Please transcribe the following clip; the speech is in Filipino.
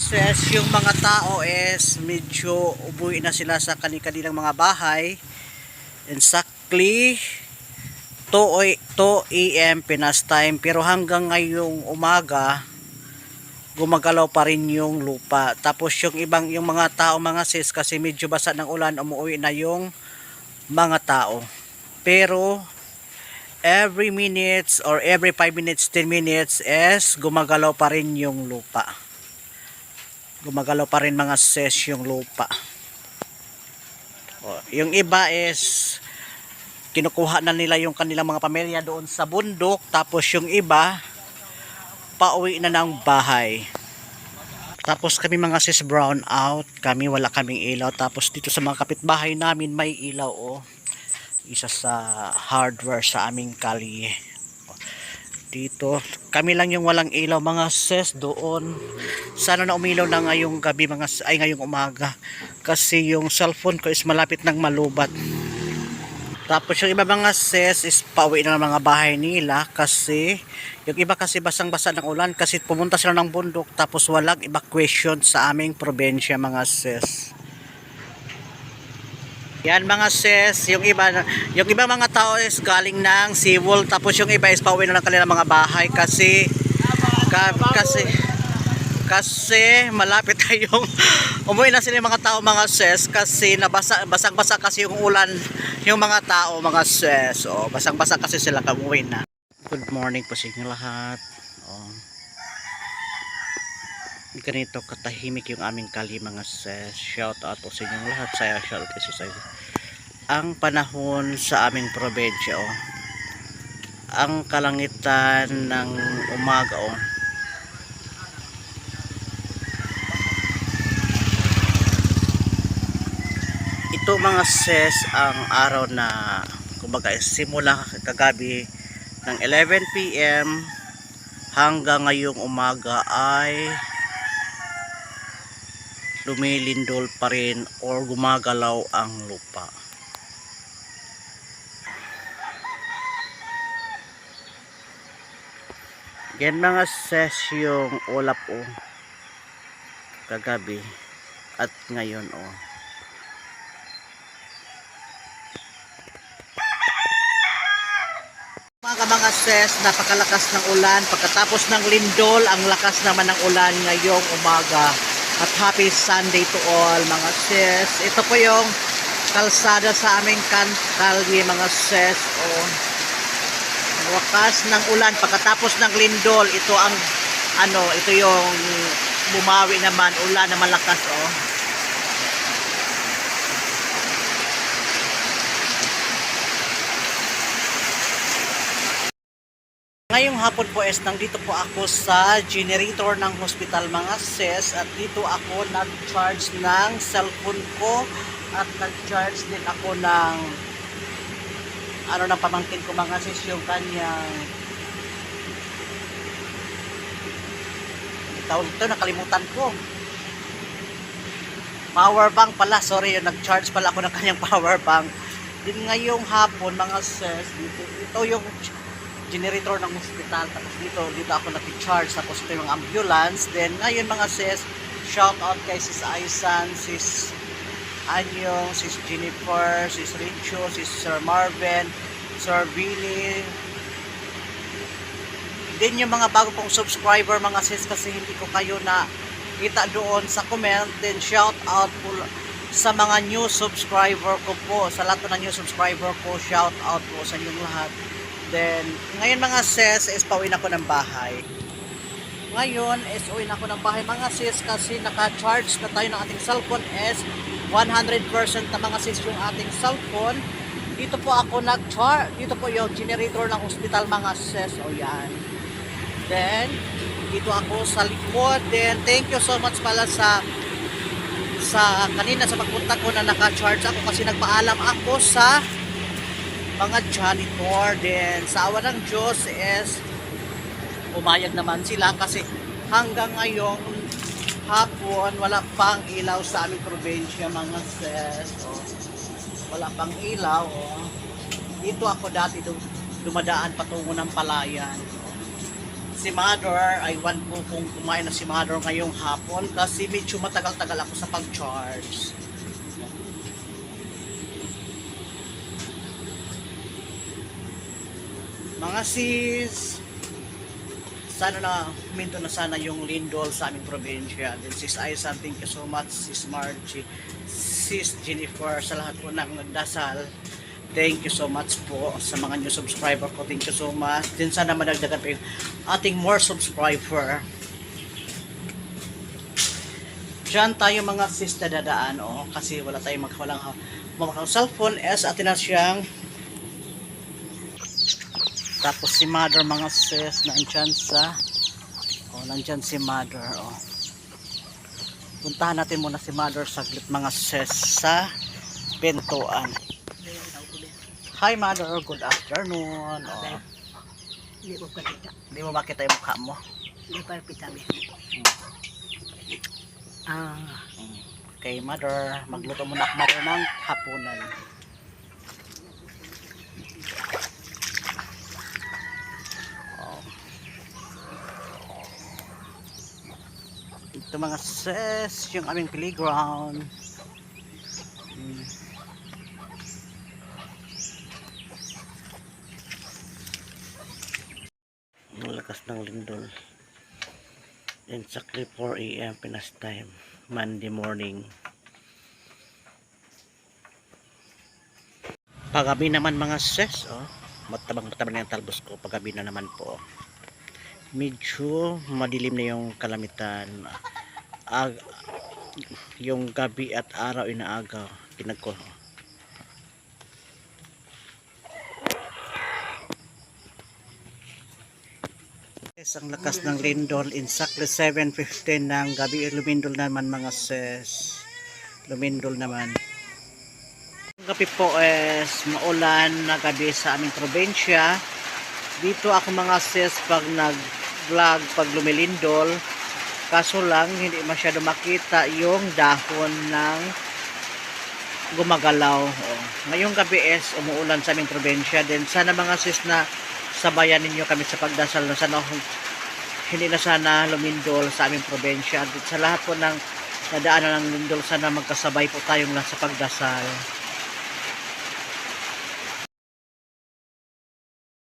Says yung mga tao is medyo ubuwi na sila sa kanilang mga bahay. Exactly 2 o- 2 a.m. Pinas time pero hanggang ngayong umaga gumagalaw pa rin yung lupa. Tapos yung ibang yung mga tao mga sis kasi medyo basa ng ulan umuwi na yung mga tao. Pero every minutes or every 5 minutes 10 minutes is gumagalaw pa rin yung lupa gumagalaw pa rin mga sis yung lupa. O, yung iba is kinukuha na nila yung kanilang mga pamilya doon sa bundok tapos yung iba pauwi na ng bahay. Tapos kami mga sis brown out kami wala kaming ilaw. Tapos dito sa mga kapitbahay namin may ilaw oh. Isa sa hardware sa aming kalye dito. Kami lang yung walang ilaw mga sis doon. Sana na umilaw na ngayong gabi mga ay ngayong umaga. Kasi yung cellphone ko is malapit ng malubat. Tapos yung iba mga sis is pauwi na ng mga bahay nila kasi yung iba kasi basang-basa ng ulan kasi pumunta sila ng bundok tapos walang evacuation sa aming probensya mga sis yan mga sis, yung iba yung iba mga tao is galing ng Seawall tapos yung iba is pauwi na ng kanilang mga bahay kasi ka, kasi kasi malapit na yung umuwi na sila yung mga tao mga sis kasi nabasa basang basa kasi yung ulan yung mga tao mga sis. Oh, basang basa kasi sila kamuwi na. Good morning po sa inyo lahat. Oh. Ganito katahimik yung aming kali mga shout out po sa inyong lahat saya shout out sa inyo ang panahon sa aming probensya oh. ang kalangitan ng umaga oh. ito mga sis ang araw na kumbaga simula kagabi ng 11pm hanggang ngayong umaga ay lumilindol pa rin or gumagalaw ang lupa yan mga sis yung ulap o kagabi at ngayon o Mga mga sis, napakalakas ng ulan. Pagkatapos ng lindol, ang lakas naman ng ulan ngayong umaga. At happy Sunday to all mga sis. Ito po yung kalsada sa aming kan kalye mga sis. O, wakas ng ulan. Pagkatapos ng lindol, ito ang ano, ito yung bumawi naman. Ulan na malakas. Oh. Ngayong hapon po es nandito po ako sa generator ng hospital mga sis. At dito ako nag-charge ng cellphone ko at nag-charge din ako ng ano ng pamangkin ko mga sis yung kanyang tawag ito nakalimutan ko. Power bank pala sorry yung nag-charge pala ako ng kanyang power bank. Din ngayong hapon mga sis dito, ito yung generator ng hospital tapos dito dito ako nati-charge tapos ito yung ambulance. Then ngayon mga sis shout out kay sis Aisan sis Anyong sis Jennifer sis Richo sis Sir Marvin Sir Billy. Din yung mga bago kong subscriber mga sis kasi hindi ko kayo na kita doon sa comment then shout out po sa mga new subscriber ko po. Sa lahat ng new subscriber ko shout out po sa inyong lahat Then, ngayon mga sis, is pauwi na ako ng bahay. Ngayon, is uwi na ako ng bahay mga sis kasi naka-charge na tayo ng ating cellphone is 100% na mga sis yung ating cellphone. Dito po ako nag-charge. Dito po yung generator ng hospital mga sis. O yan. Then, dito ako sa likod. Then, thank you so much pala sa sa kanina sa pagpunta ko na naka-charge ako kasi nagpaalam ako sa mga janitor din sa awa ng Diyos is umayag naman sila kasi hanggang ngayong hapon wala pang ilaw sa aming probinsya mga sis oh. wala pang ilaw oh. dito ako dati dum- dumadaan patungo ng palayan si Mother, I want po kung kumain na si Mother ngayong hapon kasi medyo matagal-tagal ako sa pag-charge. Mga sis, sana na huminto na sana yung lindol sa aming probinsya. Then sis Aisan, thank you so much. Sis Margie, sis Jennifer, sa lahat po ng nagdasal. Thank you so much po sa mga new subscriber ko. Thank you so much. Then sana madagdagan pa ating more subscriber. Diyan tayo mga sis dadaan, oh, kasi wala tayong mag walang mamakang cellphone as atin na siyang tapos si mother mga sis nandyan sa oh, nandyan si mother oh. puntahan natin muna si mother saglit mga sis sa pintuan hi mother good afternoon oh. Hindi ko kakita. hindi mo makita yung mukha mo Hindi ko pitabi. Ah, kay mother magluto muna ako mother ng hapunan ito mga sis yung aming playground. Hmm. ang lakas ng lindol. Exactly 4 a.m. Pinas time. Monday morning. Pagabi naman mga sis oh, matabang matabang na yung talbos ko. Pagabi na naman po. Medyo madilim na yung kalamitan Ag yung gabi at araw inaaga pinagko Yes, ang lakas ng lindol exactly 7.15 ng gabi lumindol naman mga sis. Lumindol naman. Ang gabi po is maulan na gabi sa aming probinsya. Dito ako mga sis pag nag vlog pag lumilindol kaso lang hindi masyado makita yung dahon ng gumagalaw. Oh. ngayong gabi is umuulan sa aming probinsya. Din sana mga sis na sabayan ninyo kami sa pagdasal na sana hindi na sana lumindol sa aming probensya at sa lahat po ng nadaanan ng lindol sana magkasabay po tayong nasa pagdasal